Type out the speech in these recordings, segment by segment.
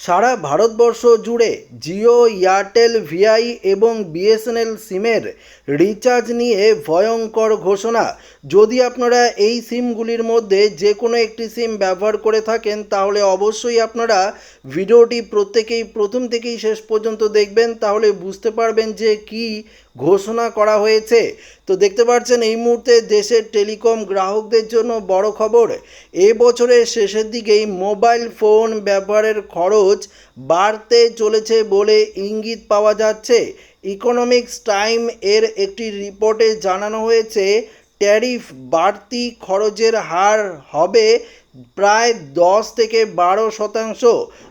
সারা ভারতবর্ষ জুড়ে Jio, Airtel, Vi এবং BSNL সিমের রিচার্জ নিয়ে ভয়ঙ্কর ঘোষণা। যদি আপনারা এই সিমগুলির মধ্যে যে কোনো একটি সিম ব্যবহার করে থাকেন, তাহলে অবশ্যই আপনারা ভিডিওটি প্রত্যেকেই, প্রথম থেকেই শেষ পর্যন্ত দেখবেন, তাহলে বুঝতে পারবেন যে কি ঘোষণা করা হয়েছে। তো দেখতে পাচ্ছেন, এই মুহূর্তে দেশের টেলিকম গ্রাহকদের জন্য বড় খবর, এ বছরের শেষের দিকেই মোবাইল ফোন ব্যবহারের খরচ বাড়তে চলেছে বলে ইঙ্গিত পাওয়া যাচ্ছে। ইকোনমিক্স টাইম এর একটি রিপোর্টে জানানো হয়েছে ট্যারিফ বাড়তি খরচের হার হবে প্রায় দশ থেকে বারো শতাংশ।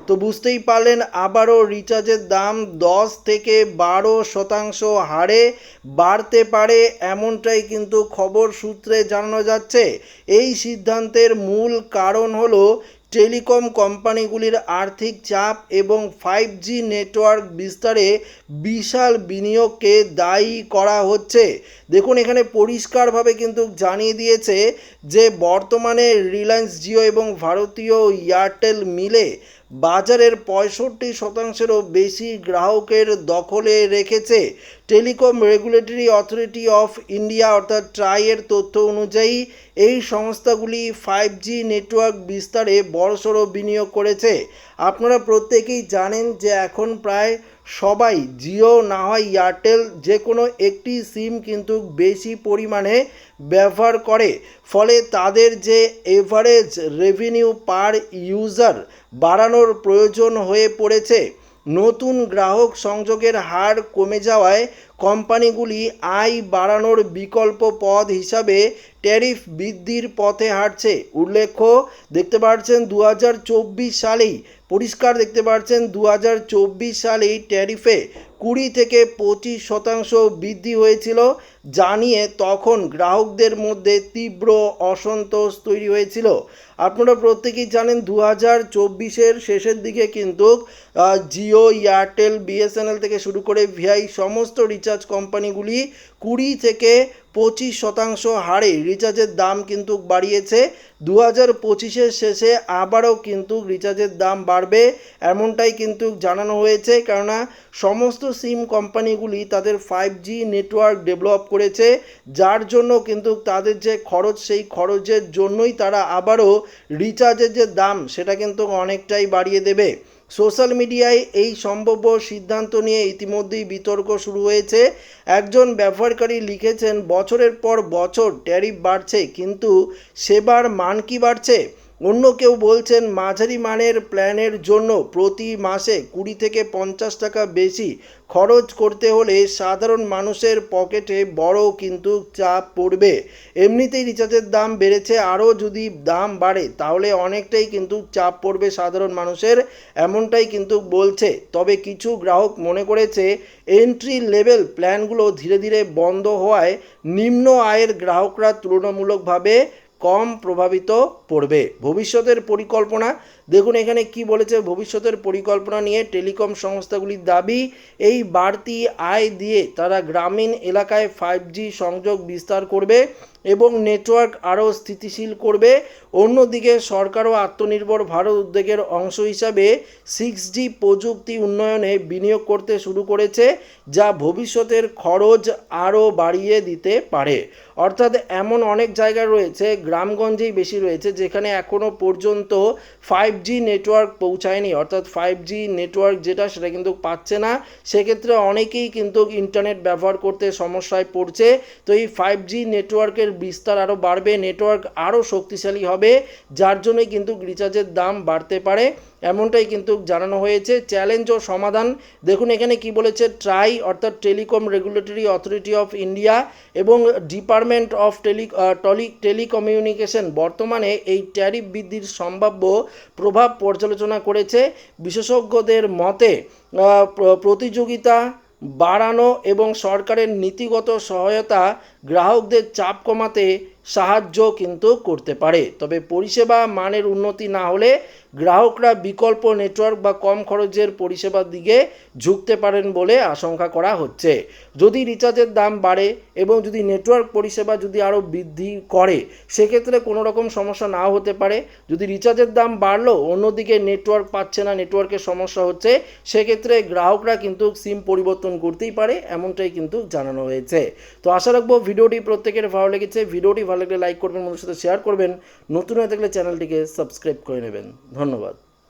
তো বুঝতেই পারলেন, আবারও রিচার্জের দাম দশ থেকে বারো শতাংশ হারে বাড়তে পারে এমনটাই কিন্তু খবর সূত্রে জানানো যাচ্ছে। এই সিদ্ধান্তের মূল কারণ হলো টেলিকম কোম্পানিগুলির আর্থিক চাপ এবং ফাইভ জি নেটওয়ার্ক বিস্তারে বিশাল বিনিয়োগকে দায়ী করা হচ্ছে। দেখুন, এখানে পরিষ্কারভাবে কিন্তু জানিয়ে দিয়েছে যে বর্তমানে রিলায়েন্স জিও এবং ভারতীয় এয়ারটেল মিলে বাজারের পঁয়ষট্টি শতাংশেরও বেশি গ্রাহকের দখলে রেখেছে telecom regulatory authority of India, অর্থাৎ ট্রাইয়ের তথ্য অনুযায়ী এই সংস্থাগুলি ফাইভ জি নেটওয়ার্ক বিস্তারে বড়সড় বিনিয়োগ করেছে। আপনারা প্রত্যেকেই জানেন যে এখন প্রায় সবাই, জিও না হয় এয়ারটেল যে কোনো একটি সিম কিন্তু বেশি পরিমাণে ব্যবহার করে। ফলে তাদের যে এভারেজ রেভিনিউ পার ইউজার বাড়ানোর প্রয়োজন হয়ে পড়েছে। নতুন গ্রাহক সংযোগের হার কমে যাওয়ায় কোম্পানিগুলি আয় বাড়ানোর বিকল্প পথ হিসাবে ট্যারিফ বৃদ্ধির পথে হাঁটছে। উল্লেখ্য, দেখতে পাচ্ছেন দু হাজার চব্বিশ সালেই, পরিষ্কার দেখতে পাচ্ছেন দু হাজার চব্বিশ সালেই ট্যারিফে কুড়ি থেকে পঁচিশ শতাংশ বৃদ্ধি হয়েছিল। জানিয়ে তখন গ্রাহকদের মধ্যে তীব্র অসন্তোষ তৈরি হয়েছিল। আপনারা প্রত্যেকেই জানেন দু হাজার চব্বিশের শেষের দিকে কিন্তু জিও, এয়ারটেল, বিএসএনএল থেকে শুরু করে ভিআই সমস্ত রিচার্জ কোম্পানিগুলি কুড়ি থেকে পঁচিশ শতাংশ হারে রিচার্জের দাম কিন্তু বাড়িয়েছে। দু হাজার পঁচিশের শেষে আবারও কিন্তু রিচার্জের দাম বাড়বে এমনটাই কিন্তু জানানো হয়েছে। কেননা সমস্ত সিম কোম্পানিগুলি তাদের ফাইভ জি নেটওয়ার্ক ডেভেলপ করেছে, যার জন্য কিন্তু তাদের যে খরচ, সেই খরচের জন্যই তারা আবারও রিচার্জের যে দাম, সেটা কিন্তু অনেকটাই বাড়িয়ে দেবে। সোশ্যাল মিডিয়ায় এই সম্ভাব্য সিদ্ধান্ত নিয়ে ইতিমধ্যেই বিতর্ক শুরু হয়েছে। একজন ব্যবহারকারী লিখেছেন, বছরের পর বছর ট্যারিফ বাড়ছে, কিন্তু সেবার মান কি বাড়ছে? অন্য কেউ বলছেন মাঝারি মানের প্ল্যানের জন্য প্রতি মাসে কুড়ি থেকে পঞ্চাশ টাকা বেশি খরচ করতে হলে সাধারণ মানুষের পকেটে বড় কিন্তু চাপ পড়বে। এমনিতেই রিচার্জের দাম বেড়েছে, আরও যদি দাম বাড়ে তাহলে অনেকটাই কিন্তু চাপ পড়বে সাধারণ মানুষের, এমনটাই কিন্তু বলছে। তবে কিছু গ্রাহক মনে করেছে এন্ট্রি লেভেল প্ল্যানগুলো ধীরে ধীরে বন্ধ হওয়ায় নিম্ন আয়ের গ্রাহকরা তুলনামূলকভাবে কম প্রভাবিত পড়বে। ভবিষ্যতের পরিকল্পনা, দেখুন এখানে কি বলেছে, ভবিষ্যতের পরিকল্পনা নিয়ে টেলিকম সংস্থাগুলির দাবি, এই বাড়তি আয় দিয়ে তারা গ্রামীণ এলাকায় ফাইভ জি সংযোগ বিস্তার করবে। এবং নেটওয়ার্ক আরও স্থিতিশীল করবে। অন্যদিকে সরকারও আত্মনির্ভর ভারত উদ্যোগের অংশ হিসাবে সিক্স জি প্রযুক্তি উন্নয়নে বিনিয়োগ করতে শুরু করেছে, যা ভবিষ্যতের খরচ আরও বাড়িয়ে দিতে পারে। অর্থাৎ এমন অনেক জায়গা রয়েছে, গ্রামগঞ্জেই বেশি রয়েছে, যেখানে এখনও পর্যন্ত ফাইভ জি নেটওয়ার্ক পৌঁছায়নি। অর্থাৎ ফাইভ জি নেটওয়ার্ক যেটা, সেটা কিন্তু পাচ্ছে না। সেক্ষেত্রে অনেকেই কিন্তু ইন্টারনেট ব্যবহার করতে সমস্যায় পড়ছে। তো এই ফাইভ জি নেটওয়ার্কের বিস্তার আরও বাড়বে নেটওয়ার্ক আরও শক্তিশালী হবে, যার জন্যই কিন্তু রিচার্জের দাম বাড়তে পারে। এমনটাই কিন্তু জানানো হয়েছে। চ্যালেঞ্জ ও সমাধান। দেখুন এখানে কি বলেছে ট্রাই অর্থাৎ telecom regulatory authority of India এবং department of tele trolley telecommunication বর্তমানে এই ট্যারিফ বৃদ্ধির সম্ভাব্য প্রভাব পর্যালোচনা করেছে। বিশেষজ্ঞদের মতে প্রতিযোগিতা বাড়ানো এবং সরকারের নীতিগত সহায়তা গ্রাহকদের চাপ কমাতে সাহায্য কিন্তু করতে পারে। তবে পরিষেবা মানের উন্নতি না হলে গ্রাহকরা বিকল্প নেটওয়ার্ক বা কম খরচের পরিষেবার দিকে ঝুঁকতে পারেন বলে আশঙ্কা করা হচ্ছে। যদি রিচার্জের দাম বাড়ে এবং যদি নেটওয়ার্ক পরিষেবা যদি আরও বৃদ্ধি করে, সেক্ষেত্রে কোনো রকম সমস্যা নাও হতে পারে। যদি রিচার্জের দাম বাড়লো, অন্যদিকে নেটওয়ার্ক পাচ্ছে না, নেটওয়ার্কের সমস্যা হচ্ছে, সেক্ষেত্রে গ্রাহকরা কিন্তু সিম পরিবর্তন করতেই পারে, এমনটাই কিন্তু জানানো হয়েছে। তো আশা রাখব, ভিডিওটি প্রত্যেকের ভালো লেগেছে। ভিডিওটি ভালো লাগলে লাইক করবেন বন্ধুর সাথে শেয়ার করবেন। নতুন হয়ে থাকলে চ্যানেলটিকে সাবস্ক্রাইব করে নেবেন। ধন্যবাদ।